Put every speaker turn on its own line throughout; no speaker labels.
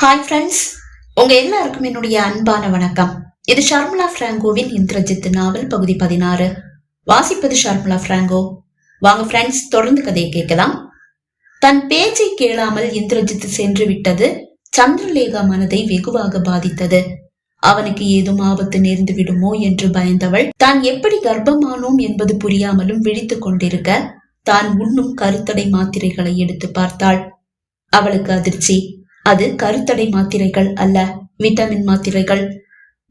Hi friends உங்க எல்லாருக்கும் என்னுடைய அன்பான வணக்கம். இது ஷர்மிளா பிராங்கோவின் இந்திரஜித் நாவல் பகுதி பதினாறு. வாசிப்பது ஷர்மிளா பிராங்கோ. வாங்க ஃப்ரெண்ட்ஸ் தொடர்ந்து கதையை கேட்கலாம். தன் பேச்சை கேளாமல் இந்திரஜித் சென்று விட்டது சந்திரலேகா மனதை வெகுவாக பாதித்தது. அவனுக்கு ஏதும் ஆபத்து நேர்ந்து விடுமோ என்று பயந்தவள் தான் எப்படி கர்ப்பமானோம் என்பது புரியாமலும் விழித்துக் கொண்டிருக்க தான் உண்ணும் கருத்தடை மாத்திரைகளை எடுத்து பார்த்தாள். அவளுக்கு அதிர்ச்சி. அது கருத்தடை மாத்திரைகள் அல்ல விட்டமின் மாத்திரைகள்.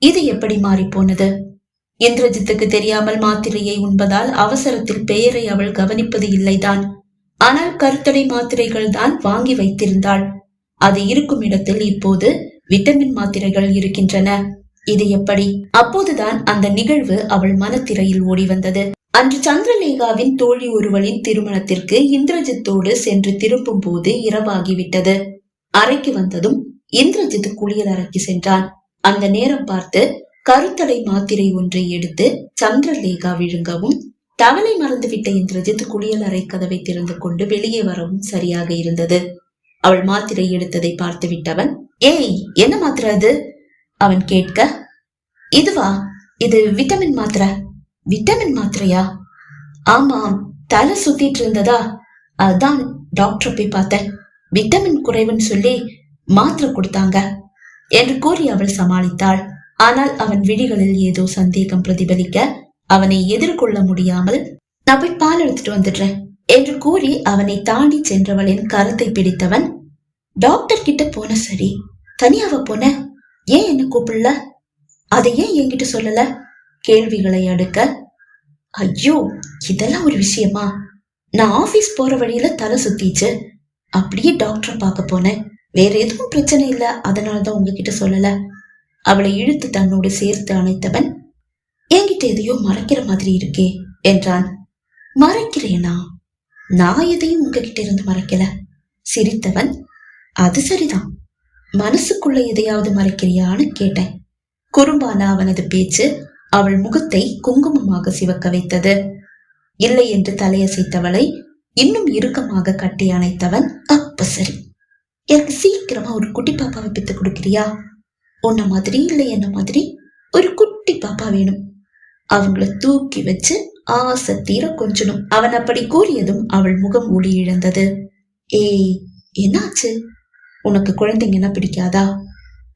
இது எப்படி மாறி போனது இந்திரஜித்துக்கு தெரியாமல் மாத்திரையை உண்பதால் அவசரத்தில் பெயரை அவள் கவனிப்பது இல்லைதான். ஆனால் கருத்தடை மாத்திரைகள் தான் வாங்கி வைத்திருந்தாள். அது இருக்கும் இடத்தில் இப்போது விட்டமின் மாத்திரைகள் இருக்கின்றன. இது எப்படி? அப்போதுதான் அந்த நிகழ்வு அவள் மனத்திரையில் ஓடி வந்தது. அன்று சந்திரலேகாவின் தோழி ஒருவளின் திருமணத்திற்கு இந்திரஜித்தோடு சென்று திரும்பும் போது இரவாகிவிட்டது. அறைக்கு வந்ததும் இந்திரஜித் குளியல் அறைக்கு சென்றான். அந்த நேரம் பார்த்து கருத்தடை மாத்திரை ஒன்றை எடுத்து சந்திரலேகா விழுங்கவும் தவளை மறந்துவிட்ட இந்திரஜித் குளியல் அறை கதவை திறந்து கொண்டு வெளியே வரவும் சரியாக இருந்தது. அவள் மாத்திரை எடுத்ததை பார்த்து விட்டவன் ஏய் என்ன மாத்திரை அது? அவன் கேட்க இதுவா? இது விட்டமின் மாத்திரை. விட்டமின் மாத்திரையா? ஆமாம் தலை சுத்திட்டு இருந்ததா? அதான் டாக்டர் போய் பார்த்தேன். விட்டமின் குறைவுன்னு சொல்லி மாத்திரை கொடுத்தாங்க என்று கூறி அவள் சமாளித்தாள். ஆனால் அவன் விழிகளில் ஏதோ சந்தேகம் பிரதிபலிக்க அவனை எதிர்கொள்ள முடியாமல் நான் போய் பால் எடுத்துட்டு வந்துடுறேன் என்று கூறி அவனை தாண்டி சென்றவளின் கருத்தை பிடித்தவன் டாக்டர் கிட்ட போன சரி தனியாவ போன ஏன் என்ன கூப்பிடல? அதை ஏன் என்கிட்ட சொல்லல? கேள்விகளை அடுக்க ஐயோ இதெல்லாம் ஒரு விஷயமா? நான் ஆபீஸ் போற வழியில தலை சுத்திச்சு அப்படியே டாக்டர் பார்க்க போனேன். வேற எதுவும் பிரச்சனை இல்ல. அதனாலதான் உங்ககிட்ட சொல்லல. அவளை இழுத்து தன்னோடு சேர்த்து அணைத்தவன் என்கிட்ட எதையோ மறைக்கிற மாதிரி இருக்கே என்றான். மறைக்கிறேனா? நான் எதையும் உங்ககிட்ட இருந்து மறைக்கல. சிரித்தவன் அது சரிதான். மனசுக்குள்ள எதையாவது மறைக்கிறியான்னு கேட்டேன். குறும்பான அவனது பேச்சு அவள் முகத்தை குங்குமமாக சிவக்க வைத்தது. இல்லை என்று தலையசைத்தவளை இன்னும் இறுக்கமாக கட்டி அணைத்தவன் அப்ப சரி. எனக்கு சீக்கிரமா ஒரு குட்டி பாப்பாவை பித்து கொடுக்கிறியா? உன்ன மாதிரி இல்லை என்ன மாதிரி? ஒரு குட்டி பாப்பா வேணும். அவங்கள தூக்கி வச்சு ஆசை தீர கொஞ்சணும். அவன் அப்படி கூறியதும் அவள் முகம் ஒளி இழந்தது. ஏய் என்னாச்சு? உனக்கு குழந்தைங்கன்னா பிடிக்காதா?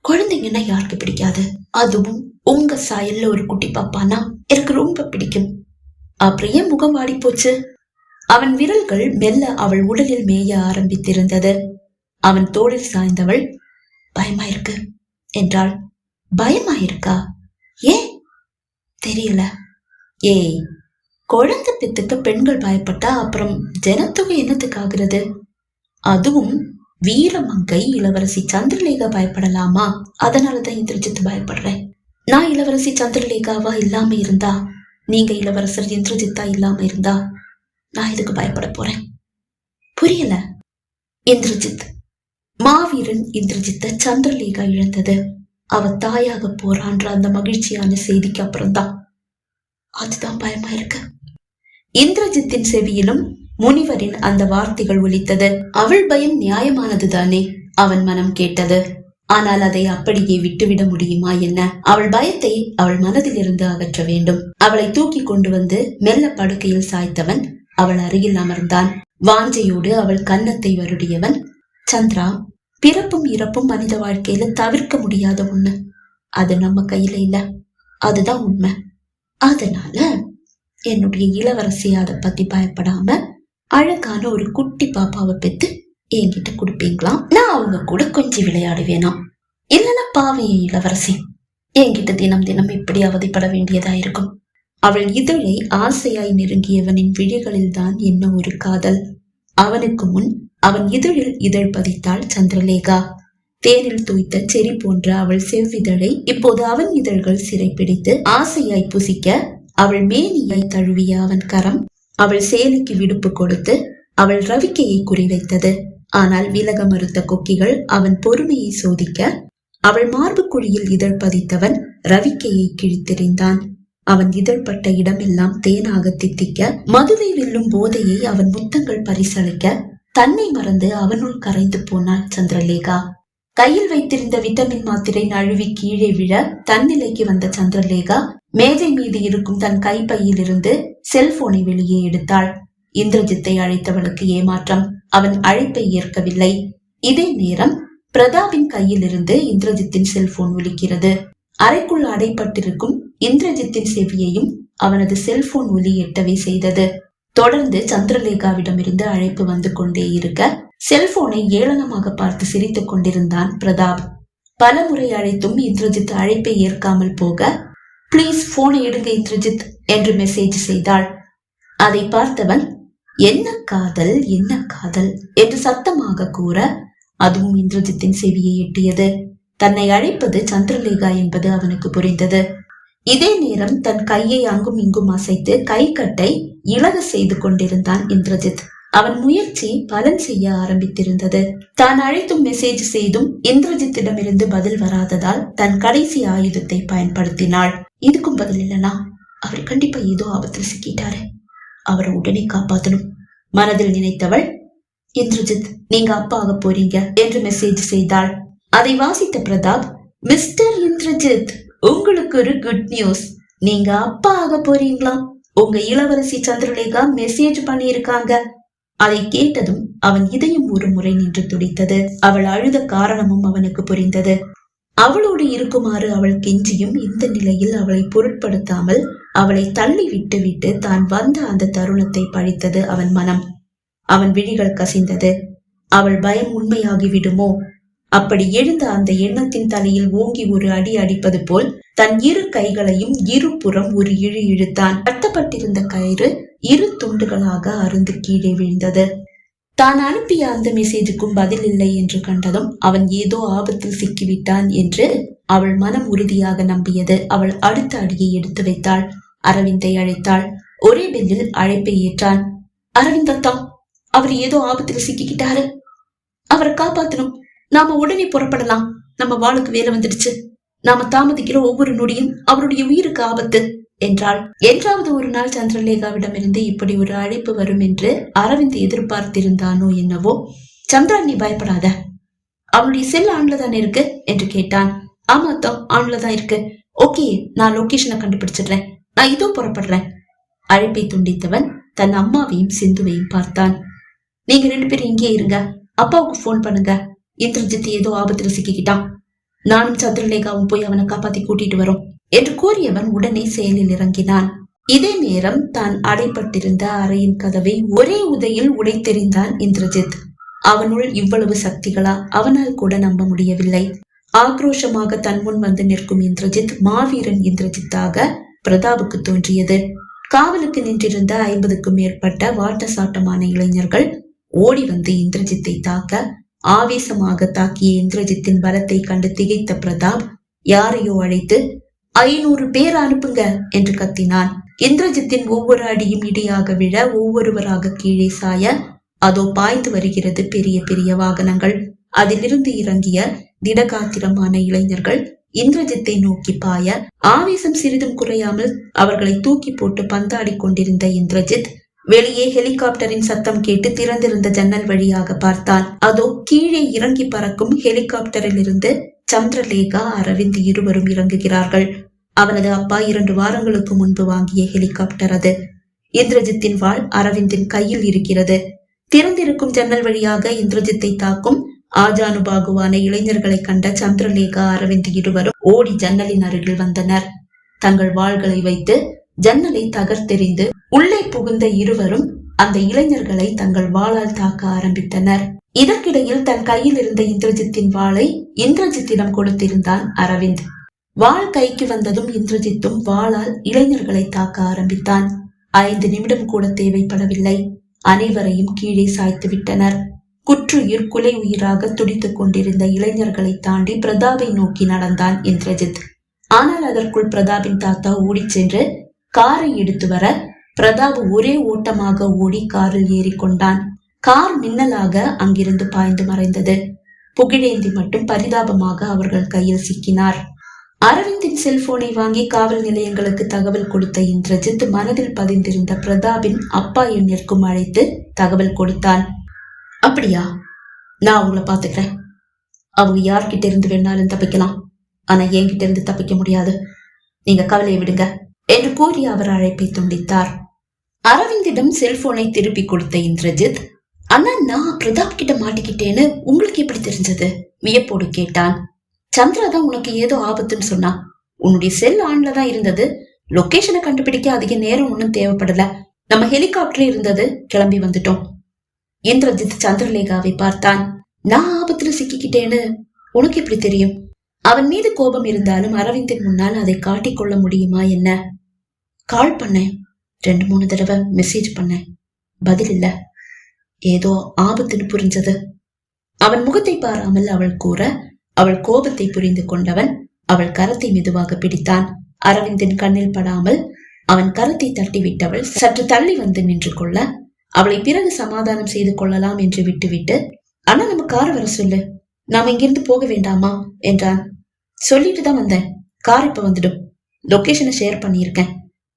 குழந்தைங்கன்னா யாருக்கு பிடிக்காது? அதுவும் உங்க சாயல்ல ஒரு குட்டி பாப்பானா? எனக்கு ரொம்ப பிடிக்கும். அப்புறம் ஏன் முகம் வாடி போச்சு? அவன் விரல்கள் மெல்ல அவள் உடலில் மேய ஆரம்பித்திருந்தது. அவன் தோளில் சாய்ந்தவள் பயமாயிருக்கு என்றாள். பயமாயிருக்கா? ஏன் தெரியல. ஏய் குழந்தை பெத்துக்க பெண்கள் பயப்பட்டா அப்புறம் ஜனத்தொகை என்னத்துக்கு ஆகுறது? அதுவும் வீரமங்கை இளவரசி சந்திரலேகா பயப்படலாமா? அதனாலதான் இந்திரஜித் பயப்படுறேன். நான் இளவரசி சந்திரலேகாவா இல்லாம இருந்தா? நீங்க இளவரசர் இந்திரஜித்தா இல்லாம இருந்தா? நான் இதுக்கு பயப்பட போறேன். புரியல? இந்திரஜித். மாவீரன் இந்திரஜித்தை சந்திரலேகா இழந்தது. அவ தாயாக போறான்ற அந்த மகிழ்ச்சியான செய்திக்கு அப்புறம்தான். அதுதான் பயமா இருக்கு. இந்திரஜித்தின் செவியிலும் முனிவரின் அந்த வார்த்தைகள் ஒலித்தது. அவள் பயம் நியாயமானதுதானே? அவன் மனம் கேட்டது. ஆனால் அதை அப்படியே விட்டுவிட முடியுமா என்ன? அவள் பயத்தை அவள் மனதிலிருந்து அகற்ற வேண்டும். அவளை தூக்கி கொண்டு வந்து மெல்ல படுக்கையில் சாய்த்தவன் அவள் அருகில் அமர்ந்தான். வாஞ்சையோடு அவள் கன்னத்தை வருடியவன் சந்திரா பிறப்பும் இறப்பும் மனித வாழ்க்கையில தவிர்க்க முடியாத ஒண்ணு. அது நம்ம கையில இல்ல. அதுதான் உண்மை. அதனால என்னுடைய இளவரசி அதை பத்தி பயப்படாம அழகான ஒரு குட்டி பாப்பாவை பெத்து என்கிட்ட கொடுப்பீங்களாம் நான் அவங்க கூட கொஞ்சம் விளையாடுவேனாம் இல்லைன்னா பாவைய இளவரசி. என்கிட்ட தினம் தினம் இப்படி அவதிப்பட வேண்டியதா இருக்கும். அவள் இதழை ஆசையாய் நெருங்கியவனின் விழிகளில்தான் என்ன ஒரு காதல். அவனுக்கு முன் அவன் இதழில் இதழ் பதித்தாள் சந்திரலேகா. தேரில் தூய்த்த செரி போன்ற அவள் செவ்விதழை இப்போது அவன் இதழ்கள் சிறைப்பிடித்து ஆசையாய் புசிக்க அவள் மேனியை தழுவிய அவன் கரம் அவள் சேலைக்கு விடுப்பு கொடுத்து அவள் ரவிக்கையை குறிவைத்தது. ஆனால் விலக மறுத்த கொக்கிகள் அவன் பொறுமையை சோதிக்க அவள் மார்பு குழியில் இதழ் பதித்தவன் ரவிக்கையை கிழித்தெறிந்தான். அவன் இதழ்பட்ட இடமெல்லாம் தேனாக தித்திக்க மதுவை வெல்லும் போதையை அவன் முத்தங்கள் பரிசளிக்க தன்னை மறந்து அவனுள் கரைந்து போனாள் சந்திரலேகா. கையில் வைத்திருந்த விட்டமின் மாத்திரை நழுவி கீழே விழ தன்னிலைக்கு வந்த சந்திரலேகா மேஜை மீது இருக்கும் தன் கைப்பையிலிருந்து செல்போனை வெளியே எடுத்தாள். இந்திரஜித்தை அழைத்தவளுக்கு ஏமாற்றம் அவன் அழைப்பை ஏற்கவில்லை. இதே நேரம் பிரதாபின் கையிலிருந்து இந்திரஜித்தின் செல்போன் ஒலிக்கிறது. அறைக்குள் அடைப்பட்டிருக்கும் இந்திரஜித்தின் செவியையும் அவனது செல்போன் ஒலி எட்டவே செய்தது. தொடர்ந்து சந்திரலேகாவிடமிருந்து அழைப்பு வந்து கொண்டே இருக்க செல்போனை ஏளனமாக பார்த்து சிரித்துக் கொண்டிருந்தான் பிரதாப். பல முறை அழைத்தும் இந்திரஜித் அழைப்பை ஏற்காமல் போக ப்ளீஸ் போனை எடுங்க இந்திரஜித் என்று மெசேஜ் செய்தாள். அதை பார்த்தவன் என்ன காதல் என்ன காதல் என்று சத்தமாக கூற அதுவும் இந்திரஜித்தின் செவியை எட்டியது. தன்னை அழைப்பது சந்திரலேகா என்பது அவனுக்கு புரிந்தது. இதே நேரம் தன் கையை அங்கும் இங்கும் அசைத்து கை கட்டை இழக செய்து கொண்டிருந்தான் இந்திரஜித். அவன் முயற்சி பலன் செய்ய ஆரம்பித்திருந்தது. தான் அழைத்தும் மெசேஜ் செய்தும் இந்திரஜித்திடமிருந்து பதில் வராததால் தன் கடைசி ஆயுதத்தை பயன்படுத்தினாள். இதுக்கும் பதில் இல்லனா? அவர் கண்டிப்பா ஏதோ ஆபத்தில் சிக்கிட்டாரு. அவரை உடனே காப்பாத்தணும். மனதில் நினைத்தவள் இந்திரஜித் நீங்க அப்பா ஆக போறீங்க என்று மெசேஜ் செய்தாள். அதை வாசித்த பிரதாப் மிஸ்டர் இந்திரஜித் உங்களுக்கு ஒரு குட் நியூஸ் நீங்க அப்பா ஆக போறீங்களா? உங்க இளவரசி சந்திரலேகா மெசேஜ் பண்ணியிருக்காங்க. அதை கேட்டதும் அவன் இதயம் ஒரு முறை நின்று துடித்தது. அவள் அழுத காரணமும் அவனுக்கு புரிந்தது. அவளோடு இருக்குமாறு அவள் கெஞ்சியும் இந்த நிலையில் அவளை பொருட்படுத்தாமல் அவளை தள்ளி விட்டு விட்டு தான் வந்த அந்த தருணத்தை பழித்தது அவன் மனம். அவன் விழிகள் கசிந்தது. அவள் பயம் உண்மையாகிவிடுமோ? அப்படி எழுந்த அந்த எண்ணத்தின் தலையில் ஓங்கி ஒரு அடி அடிப்பது போல் தன் இரு கைகளையும் இருபுறம் ஒரு இழு இழுத்தான். கட்டப்பட்டிருந்த கயிறு இரு துண்டுகளாக அருந்து கீழே விழுந்தது. தான் அனுப்பிய அந்த மெசேஜுக்கும் பதில் இல்லை என்று கண்டதும் அவன் ஏதோ ஆபத்தில் சிக்கிவிட்டான் என்று அவள் மனம் உறுதியாக நம்பியது. அவள் அடுத்த அடியை எடுத்து வைத்தாள். அரவிந்தை அழைத்தாள். ஒரே பெல்லில் அழைப்பை ஏற்றான். அரவிந்த் அத்தா அவர் ஏதோ ஆபத்தில் சிக்கிக்கிட்டாரு. அவரை காப்பாத்தணும். நாம உடனே புறப்படலாம். நம்ம வாளுக்கு வேலை வந்துடுச்சு. நாம தாமதிக்கிற ஒவ்வொரு நொடியும் அவருடைய உயிருக்கு ஆபத்து என்றாள். என்றாவது ஒரு நாள் சந்திரலேகாவிடமிருந்து இப்படி ஒரு அழைப்பு வரும் என்று அரவிந்த் எதிர்பார்த்திருந்தானோ என்னவோ. சந்திரா நீ பயப்படாத. அவனுடைய செல் ஆன்ல தானே இருக்கு என்று கேட்டான். ஆமா அத்தா ஆன்ல தான் இருக்கு. ஓகே நான் லொகேஷனை கண்டுபிடிச்சிடுறேன். நான் இதோ புறப்படுறேன். அழைப்பை துண்டித்தவன் தன் அம்மாவையும் சிந்துவையும் பார்த்தான். நீங்க ரெண்டு பேரும் இங்கே இருங்க. அப்பாவுக்கு போன் பண்ணுங்க. இந்திரஜித் ஏதோ ஆபத்துல சிக்கிக்கிட்டான். நானும் சந்திரலேகாவும் போய் அவனை காப்பாத்தி கூட்டிட்டு வரோம் என்று கூறியவன் உடனே செயலில் இறங்கினான். இதே நேரம் தான் அடைப்பட்டிருந்த அறையின் கதவை ஒரே உதையில் உடைத்தெறிந்தான் இந்திரஜித். அவனுள் இவ்வளவு சக்திகளா அவனால் கூட நம்ப முடியவில்லை. ஆக்ரோஷமாக தன் முன் வந்து நிற்கும் இந்திரஜித் மாவீரன் இந்திரஜித்தாக பிரதாபுக்கு தோன்றியது. காவலுக்கு நின்றிருந்த ஐம்பதுக்கும் மேற்பட்ட வாட்ட சாட்டமான இளைஞர்கள் ஓடி வந்து இந்திரஜித்தை தாக்க ஆவேசமாக தாக்கிய இந்திரஜித்தின் பலத்தை கண்டு திகைத்த பிரதாப் யாரையோ அழைத்து ஐநூறு பேர் அனுப்புங்க என்று கத்தினான். இந்திரஜித்தின் ஒவ்வொரு அடியும் இடியாக விழ ஒவ்வொருவராக கீழே சாய அதோ பாய்ந்து வருகிறது பெரிய பெரிய வாகனங்கள். அதிலிருந்து இறங்கிய திடகாத்திரமான இளைஞர்கள் இந்திரஜித்தை நோக்கி பாய ஆவேசம் சிறிதும் குறையாமல் அவர்களை தூக்கி போட்டு பந்தாடி கொண்டிருந்த இந்திரஜித் வெளியே ஹெலிகாப்டரின் சத்தம் கேட்டு திறந்திருந்த ஜன்னல் வழியாக பார்த்தான் அதோ கீழே இறங்கி பறக்கும் ஹெலிகாப்டரில் இருந்து சந்திரலேகா அரவிந்த் இருவரும் இறங்குகிறார்கள். அவனது அப்பா இரண்டு வாரங்களுக்கு முன்பு வாங்கிய ஹெலிகாப்டர் அது. இந்திரஜித்தின் வாழ் அரவிந்தின் கையில் இருக்கிறது. திறந்திருக்கும் ஜன்னல் வழியாக இந்திரஜித்தை தாக்கும் ஆஜானுபாகுவான இளைஞர்களை கண்ட சந்திரலேகா அரவிந்த் இருவரும் ஓடி ஜன்னலின் அருகில் வந்தனர். தங்கள் வாள்களை வைத்து ஜன்னலை தகர்த்தெறிந்து உள்ளே புகுந்த இருவரும் அந்த இளைஞர்களை தங்கள் வாளால் தாக்க ஆரம்பித்தனர். இதற்கிடையில் தன் கையில் இருந்த இந்திரஜித்தின் வாளை இந்திரஜித்திடம் கொடுத்திருந்தான் அரவிந்த். வாள் கைக்கு வந்ததும் இந்திரஜித்தும் வாளால் இளைஞர்களை தாக்க ஆரம்பித்தான். ஐந்து நிமிடம் கூட தேவைப்படவில்லை. அனைவரையும் கீழே சாய்த்து விட்டனர். குற்றுயிர் குலை உயிராக துடித்துக் கொண்டிருந்த இளைஞர்களை தாண்டி பிரதாபை நோக்கி நடந்தான் இந்திரஜித். ஆனால் அதற்குள் பிரதாபின் தாத்தா ஓடிச் சென்று காரை எடுத்து வர பிரதாப் ஒரே ஓட்டமாக ஓடி காரில் ஏறிக்கொண்டான். கார் மின்னலாக அங்கிருந்து பாய்ந்து மறைந்தது. புகிழேந்தி மட்டும் பரிதாபமாக அவர்கள் கையில் சிக்கினார். அரவிந்தின் செல்போனை வாங்கி காவல் நிலையங்களுக்கு தகவல் கொடுத்த இந்திரஜித் மனதில் பதிந்திருந்த பிரதாபின் அப்பா எண்ணிற்கும் அழைத்து தகவல் கொடுத்தான். அப்படியா? நான் அவங்கள பாத்துக்கிறேன் அவங்க யார்கிட்ட இருந்து வேணாலும் தப்பிக்கலாம். ஆனா என்கிட்ட இருந்து தப்பிக்க முடியாது. நீங்க கவலையை விடுங்க. என்று கூறி அவர் அழைப்பை துண்டித்தார். அரவிந்திடம் செல்போனை திருப்பி கொடுத்த இந்திரஜித் அண்ணா நான் பிரதாப் கிட்ட மாட்டிக்கிட்டேன்னு உங்களுக்கு எப்படி தெரிஞ்சது? வியப்போடு கேட்டான். சந்திரா தான் உனக்கு ஏதோ ஆபத்துன்னு சொன்னா. உன்னுடைய செல் ஆன்ல தான் இருந்தது. லொகேஷனை கண்டுபிடிக்க அதிக நேரம் ஒன்றும் தேவைப்படல. நம்ம ஹெலிகாப்டர் இருந்தது. கிளம்பி வந்துட்டோம். இந்திரஜித் சந்திரலேகாவை பார்த்தான். நான் ஆபத்துல சிக்கிக்கிட்டேன்னு உனக்கு எப்படி தெரியும்? அவன் மீது கோபம் இருந்தாலும் அரவிந்தின் முன்னால் அதை காட்டிக்கொள்ள முடியுமா என்ன? கால் பண்ணேன் ரெண்டு மூணு தடவை மெசேஜ் பண்ணேன் பதில் இல்ல. ஏதோ ஆபத்துன்னு புரிஞ்சது. அவன் முகத்தை பாராமல் அவள் கூற அவள் கோபத்தை புரிந்து கொண்டவன் அவள் கரத்தை மெதுவாக பிடித்தான். அரவிந்தின் கண்ணில் படாமல் அவன் கரத்தை தட்டிவிட்டவள் சற்று தள்ளி வந்து நின்று கொள்ள அவளை பிறகு சமாதானம் செய்து கொள்ளலாம் என்று விட்டுவிட்டு அண்ணா நம்ம கார் வர சொல்லு. நாம இங்கிருந்து போக வேண்டாமா? என்றான். சொல்லிட்டு தான் வந்தேன். கார் இப்ப வந்துடும். லொகேஷனை ஷேர் பண்ணியிருக்கேன்.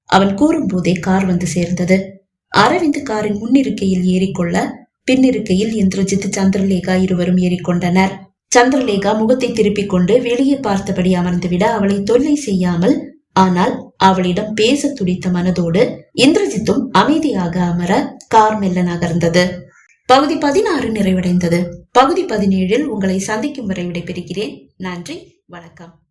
அவன் கூறும் போதே கார் வந்து சேர்ந்தது. அரவிந்த் காரின் முன்னிருக்கையில் ஏறிக்கொள்ள பின்னிருக்கையில் இந்திரஜித் சந்திரலேகா இருவரும் ஏறிக்கொண்டனர். சந்திரலேகா முகத்தை திருப்பிக் கொண்டு வெளியே பார்த்தபடி அமர்ந்துவிட அவளை தொல்லை செய்யாமல் ஆனால் அவளிடம் பேச துடித்த மனதோடு இந்திரஜித்தும் அமைதியாக அமர கார் மெல்ல நகர்ந்தது. பகுதி பதினாறு நிறைவடைந்தது. பகுதி பதினேழில் உங்களை சந்திக்கும் வரை விடைபெறுகிறேன். நன்றி வணக்கம்.